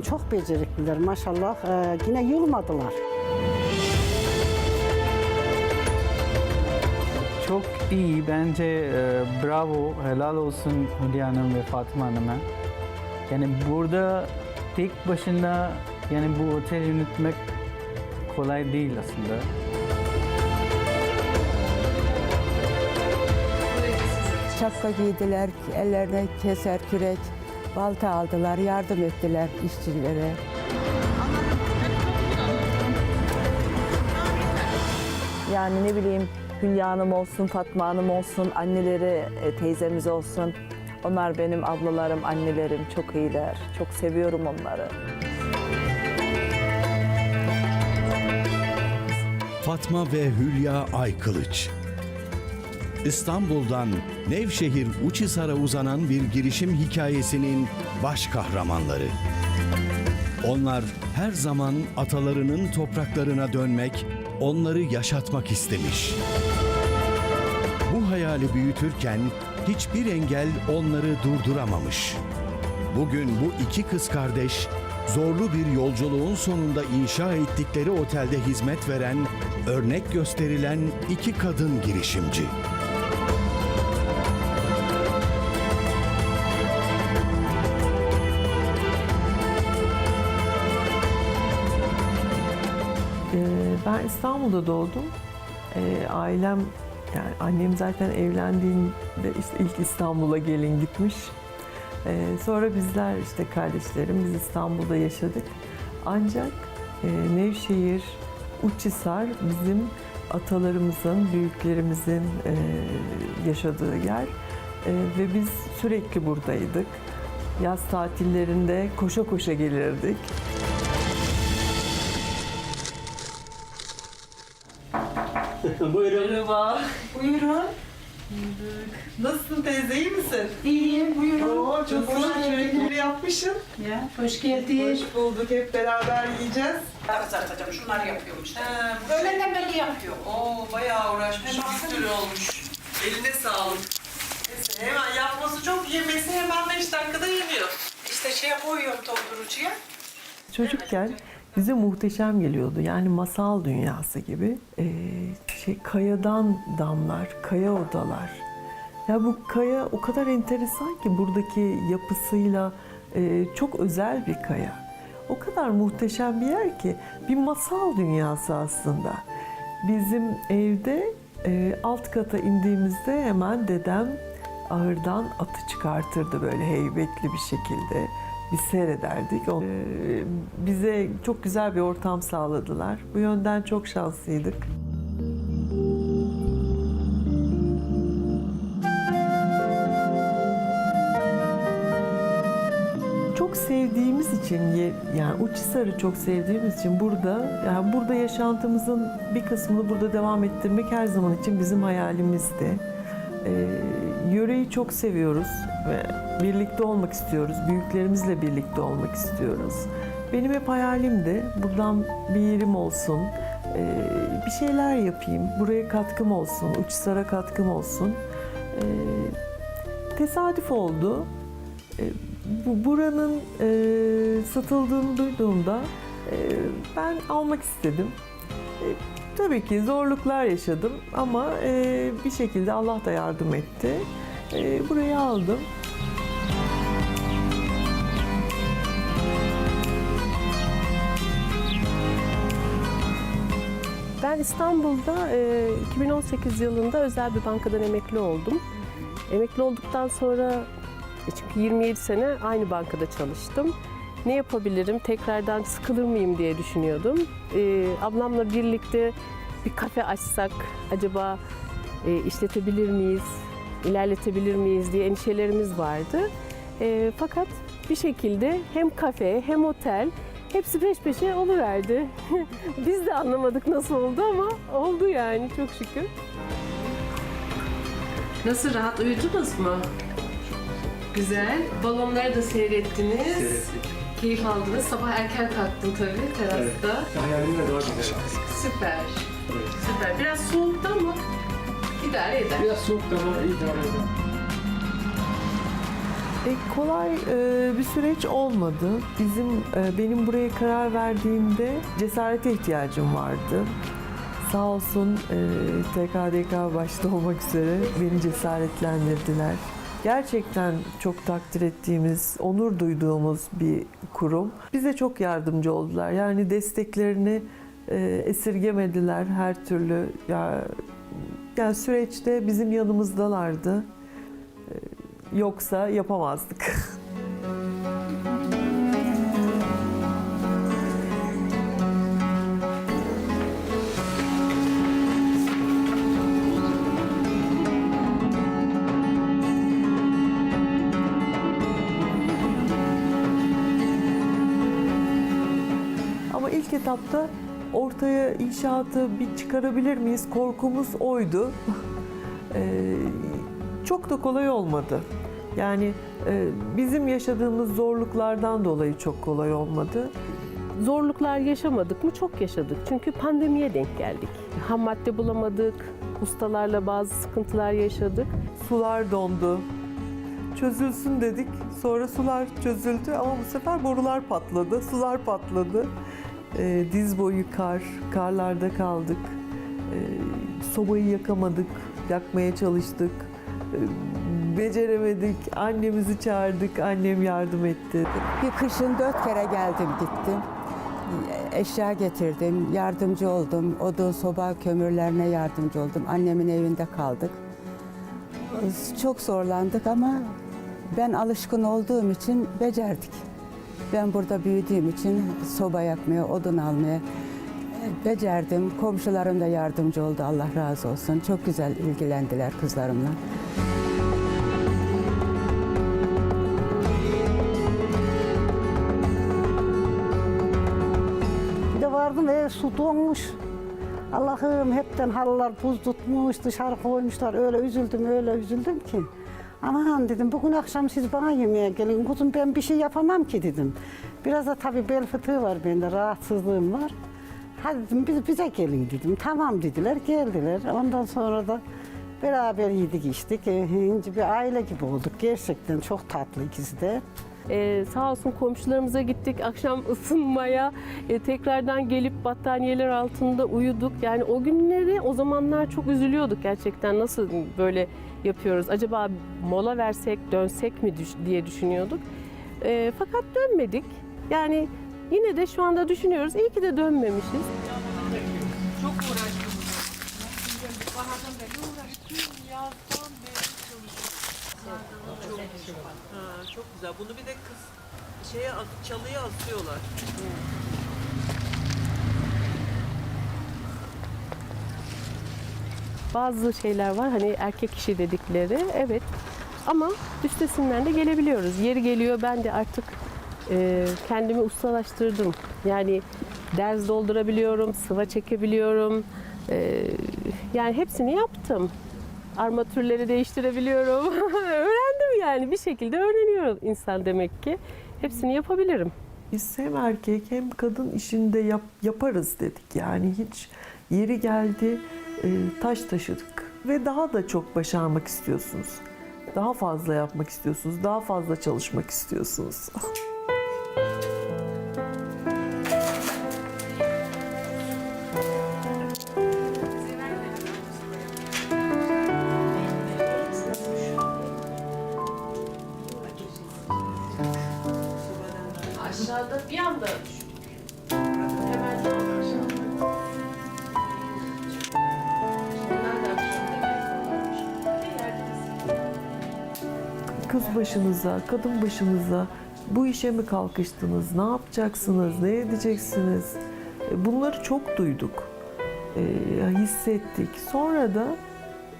çok becerikliler maşallah. Ee, yine yılmadılar. Çok iyi bence e, bravo helal olsun Hülya Hanım ve Fatıma Hanım'a. Yani burada tek başına yani bu otel yönetmek kolay değil aslında. Şapka giydiler, ellerine keser kürek, balta aldılar, yardım ettiler işçilere. Yani ne bileyim Hülya Hanım olsun, Fatma Hanım olsun, anneleri, e, teyzemiz olsun. Onlar benim ablalarım, annelerim çok iyiler. Çok seviyorum onları. Fatma ve Hülya Aykılıç. İstanbul'dan Nevşehir Uçhisar'a uzanan bir girişim hikayesinin baş kahramanları. Onlar her zaman atalarının topraklarına dönmek, onları yaşatmak istemiş. Bu hayali büyütürken hiçbir engel onları durduramamış. Bugün bu iki kız kardeş zorlu bir yolculuğun sonunda inşa ettikleri otelde hizmet veren, örnek gösterilen iki kadın girişimci. İstanbul'da doğdum. Ee, Ailem, yani annem zaten evlendiğinde işte ilk İstanbul'a gelin gitmiş. Ee, Sonra bizler işte kardeşlerim biz İstanbul'da yaşadık. Ancak e, Nevşehir, Uçhisar bizim atalarımızın, büyüklerimizin e, yaşadığı yer. E, Ve biz sürekli buradaydık. Yaz tatillerinde koşa koşa gelirdik. Merhaba. Buyurun. Nasılsın teyze iyi misin? İyiyim, buyurun. Oo, çok güzel yemekleri yapmışsın. Ya, hoş geldin. Hoş bulduk. Hep beraber yiyeceğiz. Kızartacağım, şunları yapıyorum işte. He, Öğlenden beri yapıyor. Oo, bayağı uğraşmış. Bir sürü olmuş. Eline sağlık. Neyse, hemen yapması çok yemesi hemen 5 dakikada yeniyor. İşte şeye koyuyorum dondurucuya. Çocukken bize muhteşem geliyordu. Yani masal dünyası gibi. Ee, şey kayadan damlar, kaya odalar. Ya bu kaya o kadar enteresan ki buradaki yapısıyla e, çok özel bir kaya. O kadar muhteşem bir yer ki bir masal dünyası aslında. Bizim evde e, alt kata indiğimizde hemen dedem ahırdan atı çıkartırdı böyle heybetli bir şekilde. Biz seyrederdik. O- Ee, bize çok güzel bir ortam sağladılar. Bu yönden çok şanslıydık. Çok sevdiğimiz için yani Uçhisar'ı çok sevdiğimiz için burada yani burada yaşantımızın bir kısmını burada devam ettirmek her zaman için bizim hayalimizdi. Ee, yöreyi çok seviyoruz ve birlikte olmak istiyoruz. Büyüklerimizle birlikte olmak istiyoruz. Benim hep hayalimdi. Buradan bir yerim olsun. ee, bir şeyler yapayım. Buraya katkım olsun. Uçhisar'a katkım olsun. Ee, tesadüf oldu. Ee, bu buranın e, satıldığını duyduğumda e, ben almak istedim. E, tabii ki zorluklar yaşadım ama e, bir şekilde Allah da yardım etti. E, burayı aldım. Ben İstanbul'da e, 2018 yılında özel bir bankadan emekli oldum. Emekli olduktan sonra çünkü 27 sene aynı bankada çalıştım. Ne yapabilirim, tekrardan sıkılır mıyım diye düşünüyordum. E, ablamla birlikte bir kafe açsak acaba e, işletebilir miyiz, ilerletebilir miyiz diye endişelerimiz vardı. E, fakat bir şekilde hem kafe hem otel hepsi peş peşe oluverdi. Biz de anlamadık nasıl oldu ama oldu yani çok şükür. Nasıl rahat uyudunuz mu? Güzel. Balonları da seyrettiniz. Keyif aldınız. Sabah erken kalktın tabii terasta. Hayalimle daha güzel. Süper. Süper. Biraz soğuktu ama idare eder. Biraz soğuk da ama idare eder. E, kolay e, bir süreç olmadı. Bizim e, benim buraya karar verdiğimde cesarete ihtiyacım vardı. Sağ olsun e, TKDK başta olmak üzere beni cesaretlendirdiler. Gerçekten çok takdir ettiğimiz, onur duyduğumuz bir kurum. Bize çok yardımcı oldular. Yani desteklerini e, esirgemediler her türlü. Ya, yani süreçte bizim yanımızdalardı. Yoksa yapamazdık. ilk etapta ortaya inşaatı bir çıkarabilir miyiz? Korkumuz oydu. Ee, çok da kolay olmadı. Yani e, bizim yaşadığımız zorluklardan dolayı çok kolay olmadı. Zorluklar yaşamadık mı? Çok yaşadık. Çünkü pandemiye denk geldik. Ham madde bulamadık. Ustalarla bazı sıkıntılar yaşadık. Sular dondu. Çözülsün dedik. Sonra sular çözüldü ama bu sefer borular patladı, sular patladı. Ee, diz boyu kar, karlarda kaldık. Ee, sobayı yakamadık, yakmaya çalıştık. Ee, beceremedik, annemizi çağırdık, annem yardım etti. Bir kışın dört kere geldim gittim. Eşya getirdim, yardımcı oldum. Odun, soba, kömürlerine yardımcı oldum. Annemin evinde kaldık. Çok zorlandık ama ben alışkın olduğum için becerdik. Ben burada büyüdüğüm için soba yakmaya, odun almaya becerdim. Komşularım da yardımcı oldu Allah razı olsun. Çok güzel ilgilendiler kızlarımla. Bir de vardım ev su donmuş. Allah'ım hepten halılar buz tutmuş, dışarı koymuşlar. Öyle üzüldüm, öyle üzüldüm ki. Aman dedim bugün akşam siz bana yemeğe gelin. Kuzum ben bir şey yapamam ki dedim. Biraz da tabii bel fıtığı var bende, rahatsızlığım var. Hadi dedim biz, bize gelin dedim. Tamam dediler, geldiler. Ondan sonra da beraber yedik içtik. E, ince bir aile gibi olduk. Gerçekten çok tatlı ikisi de. Ee, sağ olsun komşularımıza gittik akşam ısınmaya. Ee, tekrardan gelip battaniyeler altında uyuduk. Yani o günleri o zamanlar çok üzülüyorduk gerçekten. Nasıl böyle yapıyoruz? Acaba mola versek, dönsek mi diye düşünüyorduk. Ee, fakat dönmedik. Yani yine de şu anda düşünüyoruz. İyi ki de dönmemişiz. Ha, çok güzel. Bunu bir de kız şeye çalıya asıyorlar. Bazı şeyler var hani erkek işi dedikleri evet ama üstesinden de gelebiliyoruz. Yeri geliyor ben de artık e, kendimi ustalaştırdım. Yani derz doldurabiliyorum, sıva çekebiliyorum. E, yani hepsini yaptım. Armatürleri değiştirebiliyorum. Yani bir şekilde öğreniyor insan demek ki. Hepsini yapabilirim. Biz hem erkek hem kadın işinde yap, yaparız dedik. Yani hiç yeri geldi e, taş taşıdık. Ve daha da çok başarmak istiyorsunuz. Daha fazla yapmak istiyorsunuz. Daha fazla çalışmak istiyorsunuz. Aşağıda bir anda. Kız başınıza, kadın başınıza bu işe mi kalkıştınız? Ne yapacaksınız? Ne edeceksiniz? E, Bunları çok duyduk. E, hissettik. Sonra da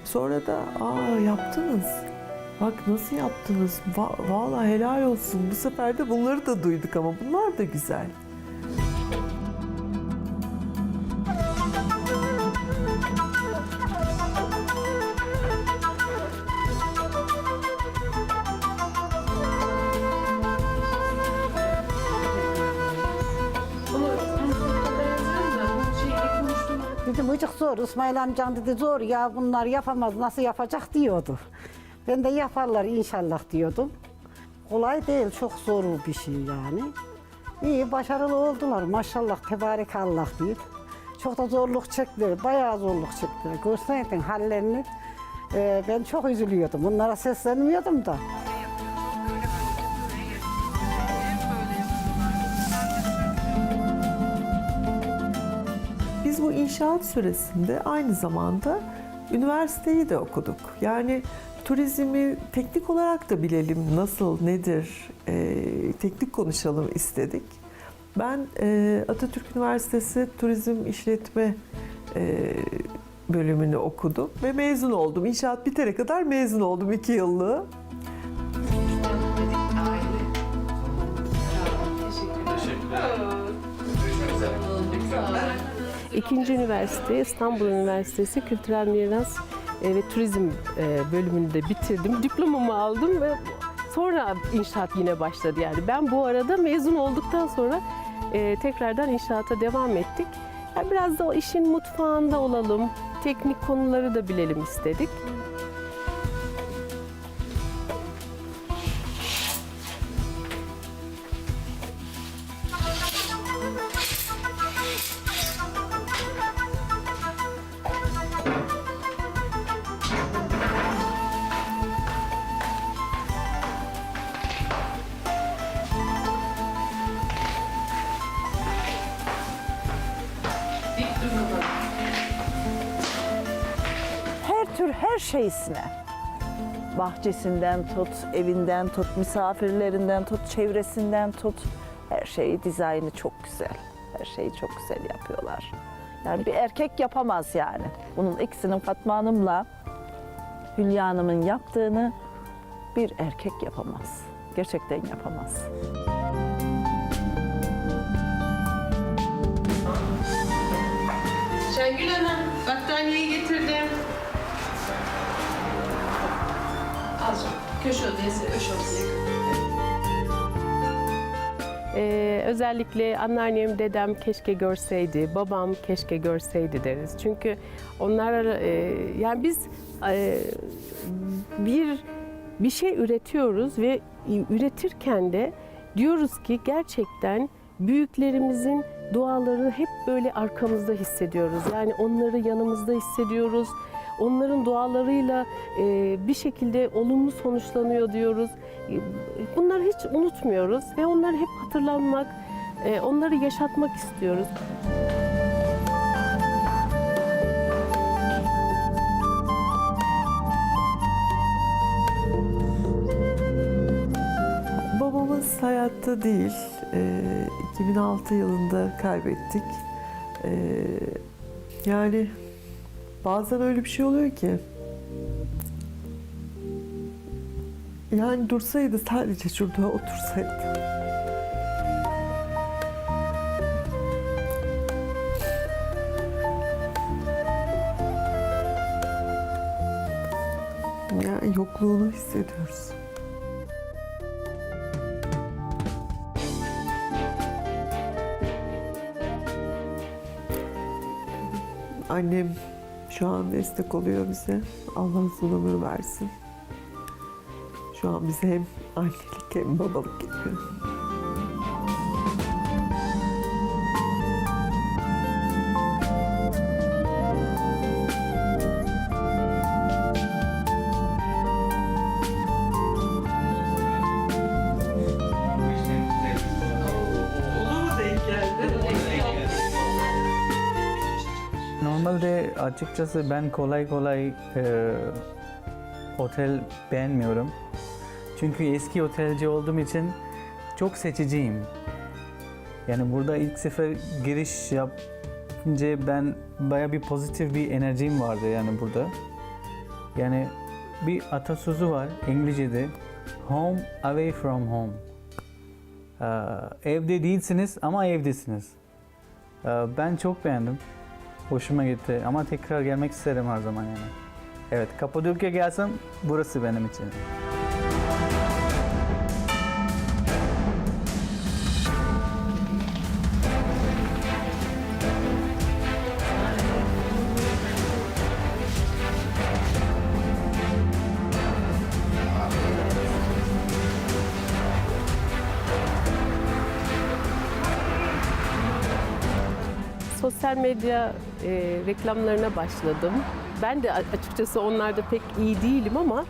sonra da aa yaptınız. Bak nasıl yaptınız? Va- vallahi helal olsun. Bu sefer de bunları da duyduk ama bunlar da güzel. Dedim hıcık zor. İsmail amcan dedi zor ya bunlar yapamaz nasıl yapacak diyordu. Ben de yaparlar inşallah diyordum. kolay değil, çok zor bir şey yani. İyi, başarılı oldular maşallah, tebarekallah deyip. Çok da zorluk çektiler, bayağı zorluk çektiler. Görseydin hallerini, e, ben çok üzülüyordum. Onlara seslenmiyordum da. Biz bu inşaat süresinde aynı zamanda üniversiteyi de okuduk. Yani turizmi teknik olarak da bilelim nasıl, nedir, e, teknik konuşalım istedik. Ben e, Atatürk Üniversitesi Turizm İşletme e, bölümünü okudum ve mezun oldum. İnşaat bitene kadar mezun oldum iki yıllığı. İkinci üniversite İstanbul Üniversitesi Kültürel Miras ve Turizm e, bölümünü de bitirdim. Diplomamı aldım ve sonra inşaat yine başladı yani. Ben bu arada mezun olduktan sonra e, tekrardan inşaata devam ettik. Yani biraz da o işin mutfağında olalım, teknik konuları da bilelim istedik. Her tür her şeysine. Bahçesinden tut, evinden tut, misafirlerinden tut, çevresinden tut. Her şeyi dizaynı çok güzel. Her şeyi çok güzel yapıyorlar. Yani bir erkek yapamaz yani. Bunun ikisinin Fatma Hanım'la Hülya Hanım'ın yaptığını bir erkek yapamaz. Gerçekten yapamaz. Şengül Hanım, battaniyeyi getirdim. Köşe odası, öş odası. Ee, özellikle anneannem, dedem keşke görseydi, babam keşke görseydi deriz. Çünkü onlar e, yani biz e, bir bir şey üretiyoruz ve üretirken de diyoruz ki gerçekten büyüklerimizin duaları hep böyle arkamızda hissediyoruz. Yani onları yanımızda hissediyoruz. Onların dualarıyla e, bir şekilde olumlu sonuçlanıyor diyoruz. E, Bunları hiç unutmuyoruz ve onları hep hatırlanmak, e, onları yaşatmak istiyoruz. Babamız hayatta değil. Ee, 2006 yılında kaybettik. Yani bazen öyle bir şey oluyor ki yani dursaydı sadece şurada otursaydı. Yani yokluğunu hissediyoruz. Annem şu an destek oluyor bize. Allah uzun ömür versin. Şu an bize hem annelik hem babalık yapıyor. Normalde açıkçası ben kolay kolay e, otel beğenmiyorum. Çünkü eski otelci olduğum için çok seçiciyim. Yani burada ilk sefer giriş yapınca ben baya bir pozitif bir enerjim vardı yani burada. Yani bir atasözü var İngilizce'de. Home away from home. Ee, evde değilsiniz ama evdesiniz. Ee, ben çok beğendim. Hoşuma gitti ama tekrar gelmek isterim her zaman yani. Evet, Kapadokya gelsem burası benim için. Sosyal medya e, reklamlarına başladım. Ben de açıkçası onlarda pek iyi değilim ama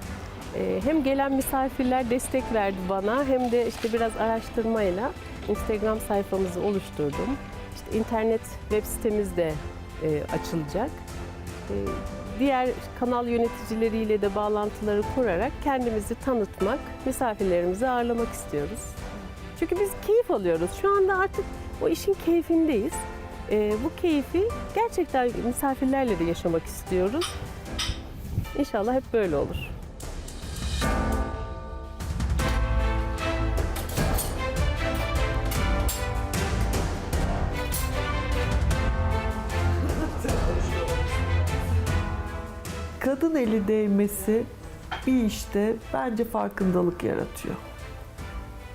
e, hem gelen misafirler destek verdi bana hem de işte biraz araştırmayla Instagram sayfamızı oluşturdum. İşte internet web sitemiz de e, açılacak. E, diğer kanal yöneticileriyle de bağlantıları kurarak kendimizi tanıtmak, misafirlerimizi ağırlamak istiyoruz. Çünkü biz keyif alıyoruz. Şu anda artık o işin keyfindeyiz. Ee, bu keyfi gerçekten misafirlerle de yaşamak istiyoruz. İnşallah hep böyle olur. Kadın eli değmesi bir işte bence farkındalık yaratıyor.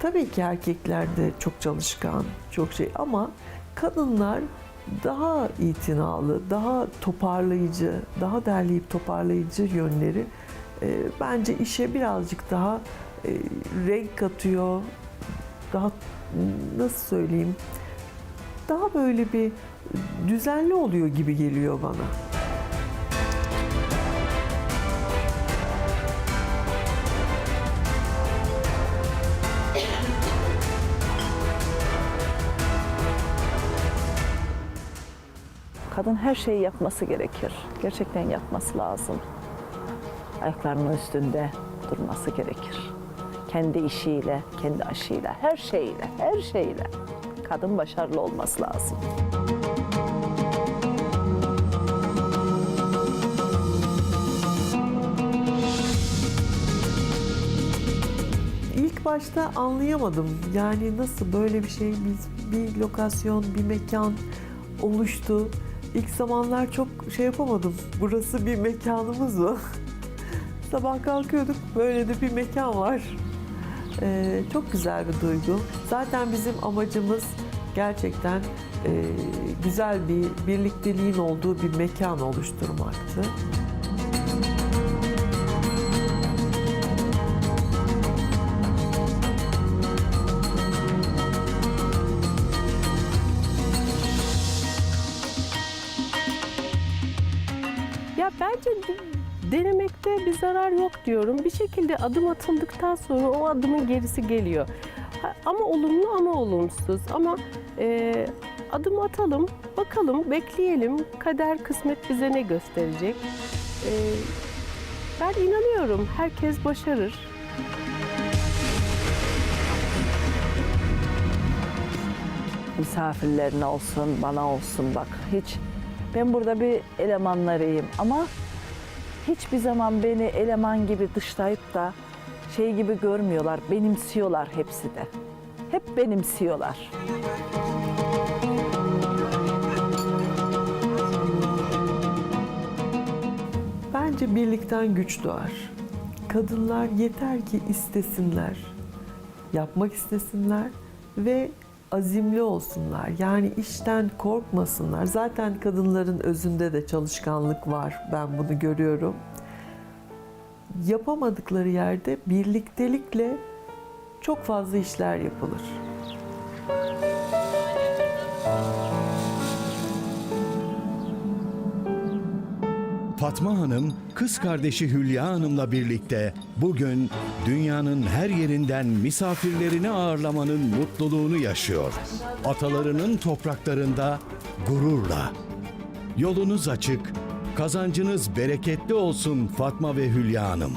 Tabii ki erkekler de çok çalışkan, çok şey ama kadınlar daha itinalı, daha toparlayıcı, daha derleyip toparlayıcı yönleri e, bence işe birazcık daha e, renk katıyor. Daha nasıl söyleyeyim? Daha böyle bir düzenli oluyor gibi geliyor bana. Kadın her şeyi yapması gerekir. Gerçekten yapması lazım. Ayaklarının üstünde durması gerekir. Kendi işiyle, kendi aşıyla, her şeyle, her şeyle. Kadın başarılı olması lazım. İlk başta anlayamadım. Yani nasıl böyle bir şey, biz bir lokasyon, bir mekan oluştu. İlk zamanlar çok şey yapamadım. Burası bir mekanımız mı? Sabah kalkıyorduk, böyle de bir mekan var. Ee, çok güzel bir duygu. Zaten bizim amacımız gerçekten e, güzel bir birlikteliğin olduğu bir mekan oluşturmaktı. Denemekte bir zarar yok diyorum. Bir şekilde adım atıldıktan sonra o adımın gerisi geliyor. Ama olumlu ama olumsuz. Ama e, adım atalım, bakalım, bekleyelim. Kader, kısmet bize ne gösterecek? E, ben inanıyorum herkes başarır. misafirlerine olsun, bana olsun bak hiç ben burada bir elemanlarıyım ama hiçbir zaman beni eleman gibi dışlayıp da şey gibi görmüyorlar, benimsiyorlar hepsi de. Hep benimsiyorlar. Bence birlikten güç doğar. Kadınlar yeter ki istesinler, yapmak istesinler ve azimli olsunlar. Yani işten korkmasınlar. Zaten kadınların özünde de çalışkanlık var. Ben bunu görüyorum. Yapamadıkları yerde birliktelikle çok fazla işler yapılır. Fatma Hanım, kız kardeşi Hülya Hanım'la birlikte bugün dünyanın her yerinden misafirlerini ağırlamanın mutluluğunu yaşıyor. Atalarının topraklarında gururla. Yolunuz açık, kazancınız bereketli olsun Fatma ve Hülya Hanım.